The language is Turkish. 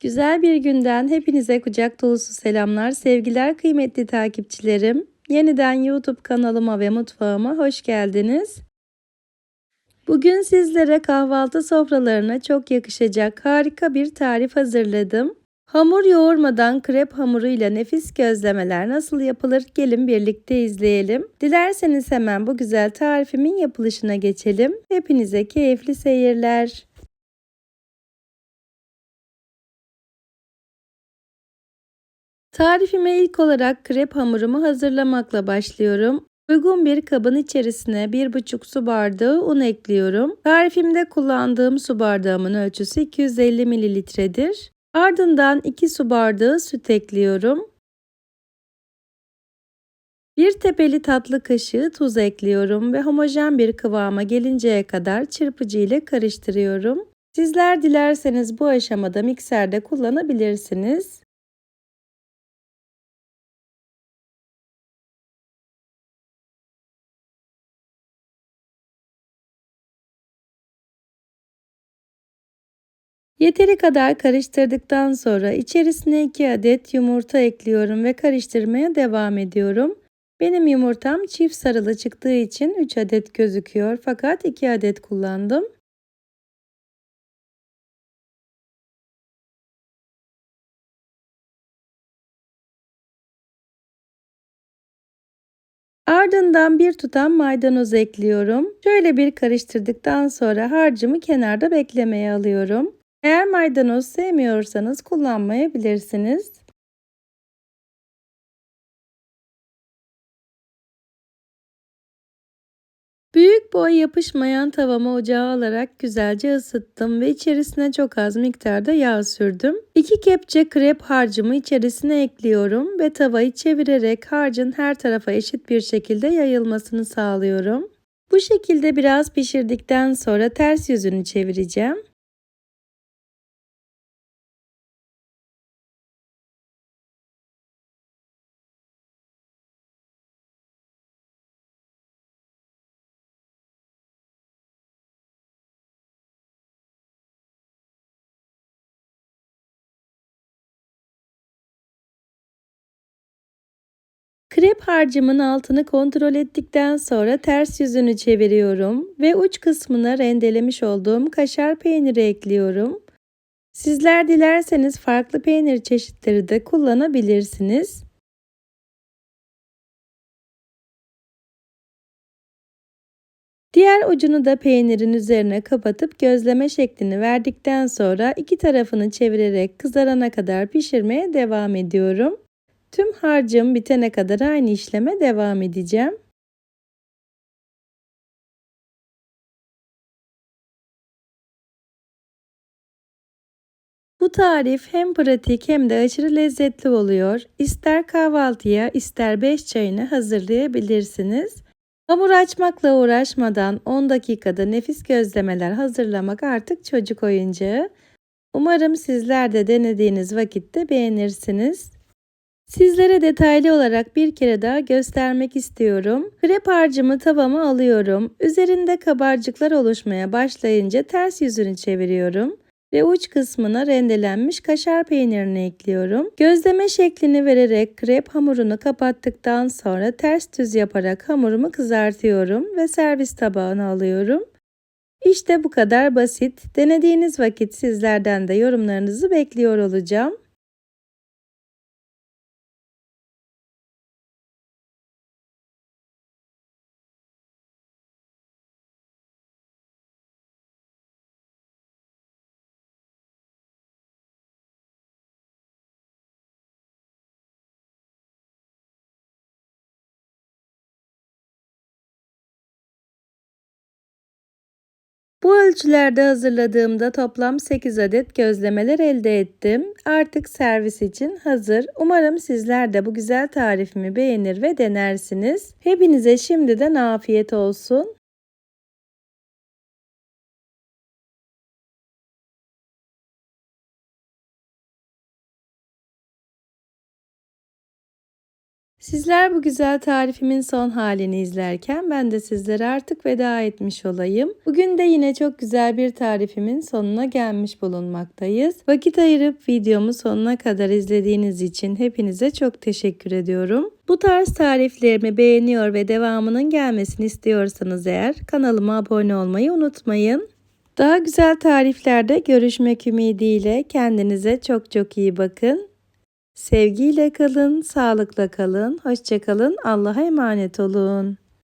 Güzel bir günden hepinize kucak dolusu selamlar, sevgiler kıymetli takipçilerim. Yeniden YouTube kanalıma ve mutfağıma hoş geldiniz. Bugün sizlere kahvaltı sofralarına çok yakışacak harika bir tarif hazırladım. Hamur yoğurmadan krep hamuruyla nefis gözlemeler nasıl yapılır gelin birlikte izleyelim. Dilerseniz hemen bu güzel tarifimin yapılışına geçelim. Hepinize keyifli seyirler. Tarifime ilk olarak krep hamurumu hazırlamakla başlıyorum. Uygun bir kabın içerisine 1,5 su bardağı un ekliyorum. Tarifimde kullandığım su bardağımın ölçüsü 250 mililitredir. Ardından 2 su bardağı süt ekliyorum. Bir tepeli tatlı kaşığı tuz ekliyorum ve homojen bir kıvama gelinceye kadar çırpıcı ile karıştırıyorum. Sizler dilerseniz bu aşamada mikserde kullanabilirsiniz. Yeteri kadar karıştırdıktan sonra içerisine 2 adet yumurta ekliyorum ve karıştırmaya devam ediyorum. Benim yumurtam çift sarılı çıktığı için 3 adet gözüküyor fakat 2 adet kullandım. Ardından bir tutam maydanoz ekliyorum. Şöyle bir karıştırdıktan sonra harcımı kenarda beklemeye alıyorum. Eğer maydanoz sevmiyorsanız kullanmayabilirsiniz. Büyük boy yapışmayan tavamı ocağa alarak güzelce ısıttım ve içerisine çok az miktarda yağ sürdüm. 2 kepçe krep harcımı içerisine ekliyorum ve tavayı çevirerek harcın her tarafa eşit bir şekilde yayılmasını sağlıyorum. Bu şekilde biraz pişirdikten sonra ters yüzünü çevireceğim. Krep harcımın altını kontrol ettikten sonra ters yüzünü çeviriyorum ve uç kısmına rendelemiş olduğum kaşar peyniri ekliyorum. Sizler dilerseniz farklı peynir çeşitleri de kullanabilirsiniz. Diğer ucunu da peynirin üzerine kapatıp gözleme şeklini verdikten sonra iki tarafını çevirerek kızarana kadar pişirmeye devam ediyorum. Tüm harcım bitene kadar aynı işleme devam edeceğim. Bu tarif hem pratik hem de aşırı lezzetli oluyor. İster kahvaltıya ister 5 çayını hazırlayabilirsiniz. Hamur açmakla uğraşmadan 10 dakikada nefis gözlemeler hazırlamak artık çocuk oyuncağı. Umarım sizler de denediğiniz vakitte beğenirsiniz. Sizlere detaylı olarak bir kere daha göstermek istiyorum. Krep harcımı tavama alıyorum. Üzerinde kabarcıklar oluşmaya başlayınca ters yüzünü çeviriyorum ve uç kısmına rendelenmiş kaşar peynirini ekliyorum. Gözleme şeklini vererek krep hamurunu kapattıktan sonra ters düz yaparak hamurumu kızartıyorum ve servis tabağına alıyorum. İşte bu kadar basit. Denediğiniz vakit sizlerden de yorumlarınızı bekliyor olacağım. Bu ölçülerde hazırladığımda toplam 8 adet gözlemeler elde ettim. Artık servis için hazır. Umarım sizler de bu güzel tarifimi beğenir ve denersiniz. Hepinize şimdiden afiyet olsun. Sizler bu güzel tarifimin son halini izlerken ben de sizlere artık veda etmiş olayım. Bugün de yine çok güzel bir tarifimin sonuna gelmiş bulunmaktayız. Vakit ayırıp videomu sonuna kadar izlediğiniz için hepinize çok teşekkür ediyorum. Bu tarz tariflerimi beğeniyor ve devamının gelmesini istiyorsanız eğer kanalıma abone olmayı unutmayın. Daha güzel tariflerde görüşmek ümidiyle kendinize çok çok iyi bakın. Sevgiyle kalın, sağlıkla kalın, hoşça kalın, Allah'a emanet olun.